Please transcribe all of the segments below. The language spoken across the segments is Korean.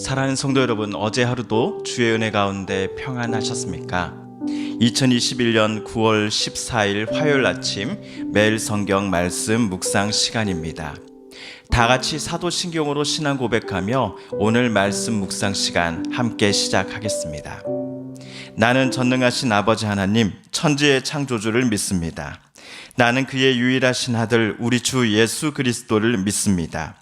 사랑하는 성도 여러분, 어제 하루도 주의 은혜 가운데 평안하셨습니까? 2021년 9월 14일 화요일 아침 매일 성경 말씀 묵상 시간입니다. 다 같이 사도신경으로 신앙 고백하며 오늘 말씀 묵상 시간 함께 시작하겠습니다. 나는 전능하신 아버지 하나님, 천지의 창조주를 믿습니다. 나는 그의 유일하신 아들 우리 주 예수 그리스도를 믿습니다.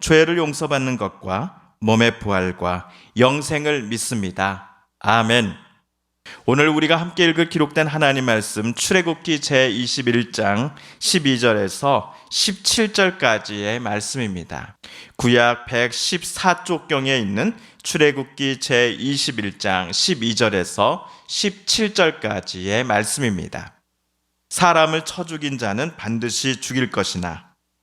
죄를 용서받는 것과 몸의 부활과 영생을 믿습니다. 아멘. 오늘 우리가 함께 읽을 기록된 하나님 말씀 출애굽기 제21장 12절에서 17절까지의 말씀입니다. 구약 114쪽경에 있는 출애굽기 제21장 12절에서 17절까지의 말씀입니다. 사람을 쳐 죽인 자는 반드시 죽일 것이나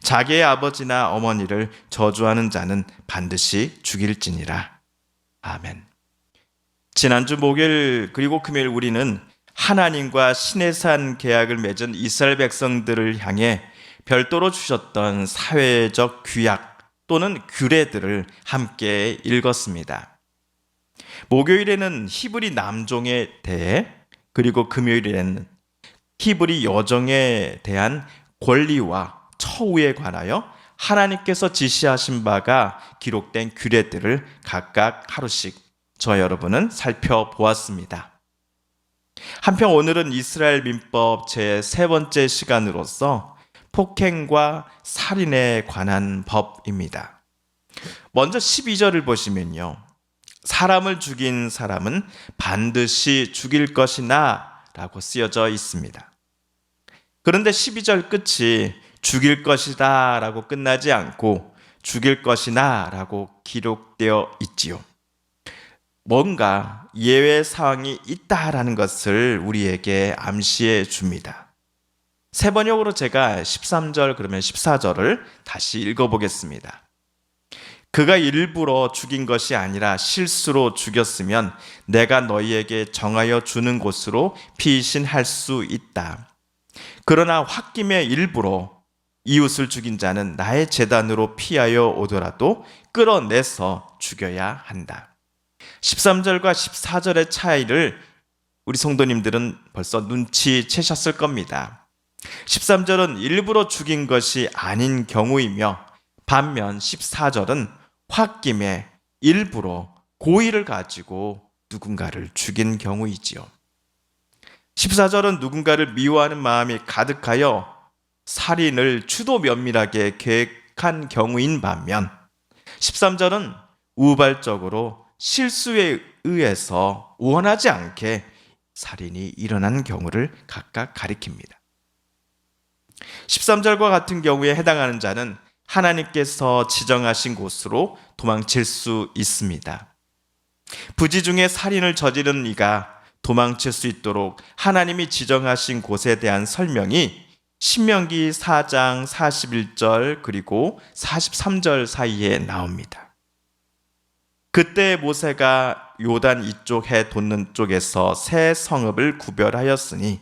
자기의 아버지나 어머니를 저주하는 자는 반드시 죽일지니라. 아멘. 지난주 목요일 그리고 금요일 우리는 하나님과 신해산 계약을 맺은 이스라엘 백성들을 향해 별도로 주셨던 사회적 규약 또는 규례들을 함께 읽었습니다. 목요일에는 히브리 남종에 대해 그리고 금요일에는 히브리 여종에 대한 권리와 처우에 관하여 하나님께서 지시하신 바가 기록된 규례들을 각각 하루씩 저 여러분은 살펴보았습니다. 한편 오늘은 이스라엘 민법 제 세 번째 시간으로서 폭행과 살인에 관한 법입니다. 먼저 12절을 보시면요. 사람을 죽인 사람은 반드시 죽일 것이나 라고 쓰여져 있습니다. 그런데 12절 끝이 죽일 것이다 라고 끝나지 않고 죽일 것이나 라고 기록되어 있지요. 뭔가 예외 사항이 있다라는 것을 우리에게 암시해 줍니다. 세 번역으로 제가 13절 그러면 14절을 다시 읽어보겠습니다. 그가 일부러 죽인 것이 아니라 실수로 죽였으면 내가 너희에게 정하여 주는 곳으로 피신할 수 있다. 그러나 홧김에 일부러 이웃을 죽인 자는 나의 재단으로 피하여 오더라도 끌어내서 죽여야 한다. 13절과 14절의 차이를 우리 성도님들은 벌써 눈치채셨을 겁니다. 13절은 일부러 죽인 것이 아닌 경우이며 반면 14절은 홧김에 일부러 고의를 가지고 누군가를 죽인 경우이지요. 14절은 누군가를 미워하는 마음이 가득하여 살인을 추도 면밀하게 계획한 경우인 반면 13절은 우발적으로 실수에 의해서 원하지 않게 살인이 일어난 경우를 각각 가리킵니다. 13절과 같은 경우에 해당하는 자는 하나님께서 지정하신 곳으로 도망칠 수 있습니다. 부지 중에 살인을 저지른 이가 도망칠 수 있도록 하나님이 지정하신 곳에 대한 설명이 신명기 4장 41절 그리고 43절 사이에 나옵니다. 그때 모세가 요단 이쪽 해 돋는 쪽에서 새 성읍을 구별하였으니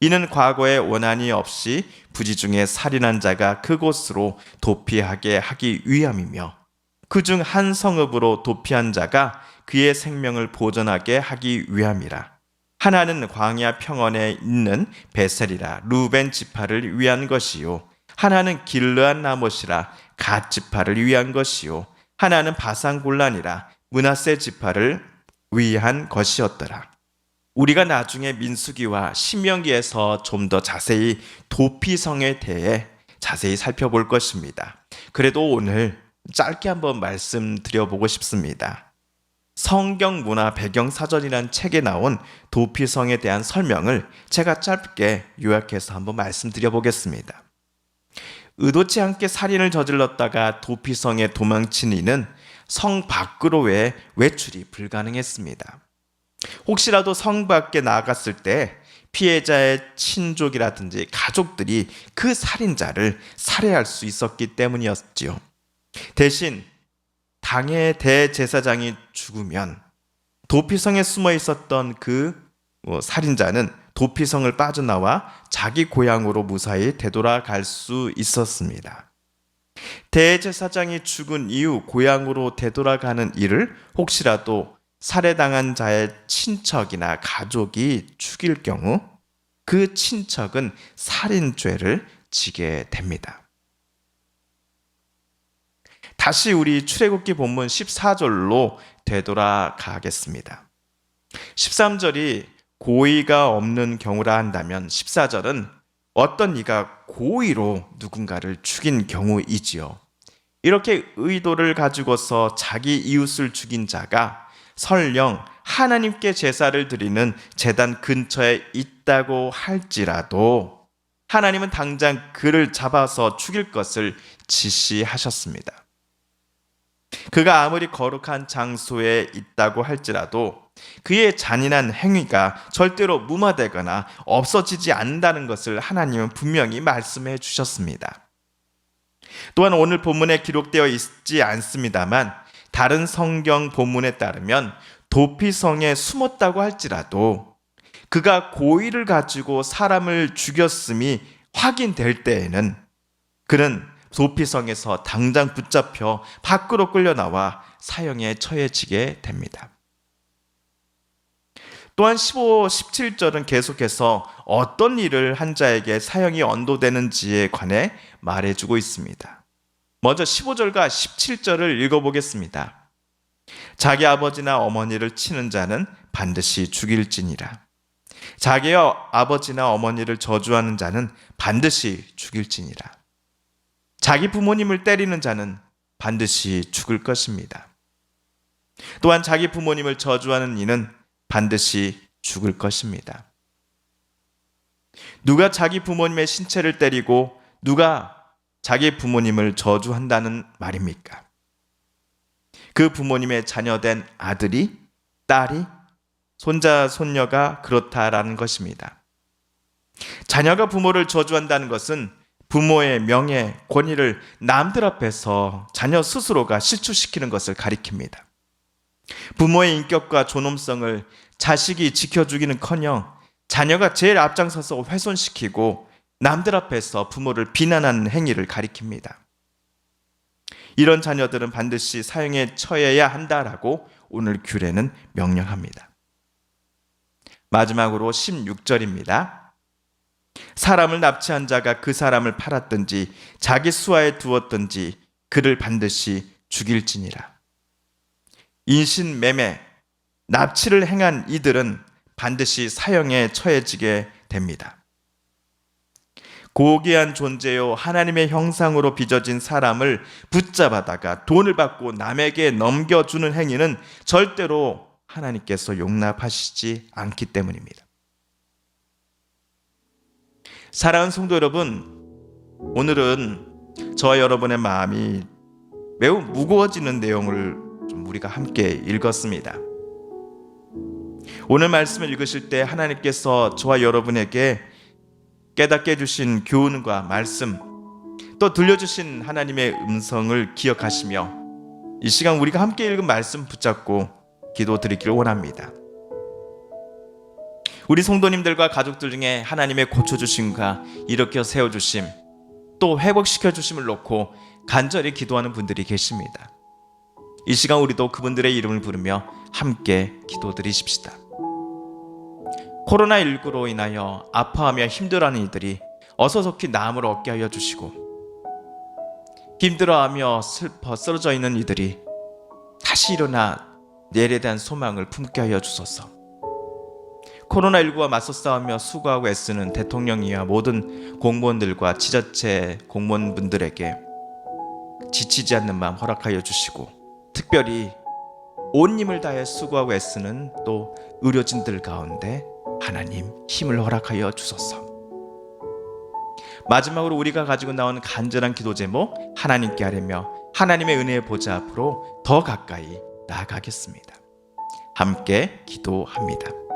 이는 과거에 원한이 없이 부지 중에 살인한 자가 그곳으로 도피하게 하기 위함이며 그 중 한 성읍으로 도피한 자가 그의 생명을 보존하게 하기 위함이라. 하나는 광야 평원에 있는 베셀이라 루벤 지파를 위한 것이요 하나는 길르한 나못이라 갓 지파를 위한 것이요 하나는 바산곤란이라 문하세 지파를 위한 것이었더라. 우리가 나중에 민수기와 신명기에서 좀 더 자세히 도피성에 대해 자세히 살펴볼 것입니다. 그래도 오늘 짧게 한번 말씀드려보고 싶습니다. 성경 문화 배경 사전이라는 책에 나온 도피성에 대한 설명을 제가 짧게 요약해서 한번 말씀드려 보겠습니다. 의도치 않게 살인을 저질렀다가 도피성에 도망친 이는 성 밖으로 외 외출이 불가능했습니다. 혹시라도 성 밖에 나갔을 때 피해자의 친족이라든지 가족들이 그 살인자를 살해할 수 있었기 때문이었지요. 대신 당의 대제사장이 죽으면 도피성에 숨어 있었던 그 어, 살인자는 도피성을 빠져나와 자기 고향으로 무사히 되돌아갈 수 있었습니다. 대제사장이 죽은 이후 고향으로 되돌아가는 일을 혹시라도 살해당한 자의 친척이나 가족이 죽일 경우 그 친척은 살인죄를 지게 됩니다. 다시 우리 출애굽기 본문 14절로 되돌아가겠습니다. 13절이 고의가 없는 경우라 한다면 14절은 어떤 이가 고의로 누군가를 죽인 경우이지요. 이렇게 의도를 가지고서 자기 이웃을 죽인 자가 설령 하나님께 제사를 드리는 제단 근처에 있다고 할지라도 하나님은 당장 그를 잡아서 죽일 것을 지시하셨습니다. 그가 아무리 거룩한 장소에 있다고 할지라도 그의 잔인한 행위가 절대로 무마되거나 없어지지 않는다는 것을 하나님은 분명히 말씀해 주셨습니다. 또한 오늘 본문에 기록되어 있지 않습니다만 다른 성경 본문에 따르면 도피성에 숨었다고 할지라도 그가 고의를 가지고 사람을 죽였음이 확인될 때에는 그는 도피성에서 당장 붙잡혀 밖으로 끌려 나와 사형에 처해지게 됩니다. 또한 15, 17절은 계속해서 어떤 일을 한 자에게 사형이 언도되는지에 관해 말해주고 있습니다. 먼저 15절과 17절을 읽어보겠습니다. 자기 아버지나 어머니를 치는 자는 반드시 죽일지니라. 자기의 아버지나 어머니를 저주하는 자는 반드시 죽일지니라. 자기 부모님을 때리는 자는 반드시 죽을 것입니다. 또한 자기 부모님을 저주하는 이는 반드시 죽을 것입니다. 누가 자기 부모님의 신체를 때리고 누가 자기 부모님을 저주한다는 말입니까? 그 부모님의 자녀된 아들이, 딸이, 손자, 손녀가 그렇다라는 것입니다. 자녀가 부모를 저주한다는 것은 부모의 명예, 권위를 남들 앞에서 자녀 스스로가 실추시키는 것을 가리킵니다. 부모의 인격과 존엄성을 자식이 지켜주기는 커녕 자녀가 제일 앞장서서 훼손시키고 남들 앞에서 부모를 비난하는 행위를 가리킵니다. 이런 자녀들은 반드시 사형에 처해야 한다라고 오늘 규례는 명령합니다. 마지막으로 16절입니다. 사람을 납치한 자가 그 사람을 팔았든지 자기 수하에 두었든지 그를 반드시 죽일지니라. 인신 매매, 납치를 행한 이들은 반드시 사형에 처해지게 됩니다. 고귀한 존재요 하나님의 형상으로 빚어진 사람을 붙잡아다가 돈을 받고 남에게 넘겨주는 행위는 절대로 하나님께서 용납하시지 않기 때문입니다. 사랑하는 성도 여러분, 오늘은 저와 여러분의 마음이 매우 무거워지는 내용을 좀 우리가 함께 읽었습니다. 오늘 말씀을 읽으실 때 하나님께서 저와 여러분에게 깨닫게 해주신 교훈과 말씀, 또 들려주신 하나님의 음성을 기억하시며 이 시간 우리가 함께 읽은 말씀 붙잡고 기도 드리기를 원합니다. 우리 성도님들과 가족들 중에 하나님의 고쳐주심과 일으켜 세워주심, 또 회복시켜주심을 놓고 간절히 기도하는 분들이 계십니다. 이 시간 우리도 그분들의 이름을 부르며 함께 기도 드리십시다. 코로나19로 인하여 아파하며 힘들어하는 이들이 어서 속히 나음을 얻게 하여 주시고 힘들어하며 슬퍼 쓰러져 있는 이들이 다시 일어나 내일에 대한 소망을 품게 하여 주소서. 코로나19와 맞서 싸우며 수고하고 애쓰는 대통령이와 모든 공무원들과 지자체 공무원분들에게 지치지 않는 마음 허락하여 주시고 특별히 온 힘을 다해 수고하고 애쓰는 또 의료진들 가운데 하나님 힘을 허락하여 주소서. 마지막으로 우리가 가지고 나온 간절한 기도 제목 하나님께 하려며 하나님의 은혜의 보좌 앞으로 더 가까이 나아가겠습니다. 함께 기도합니다.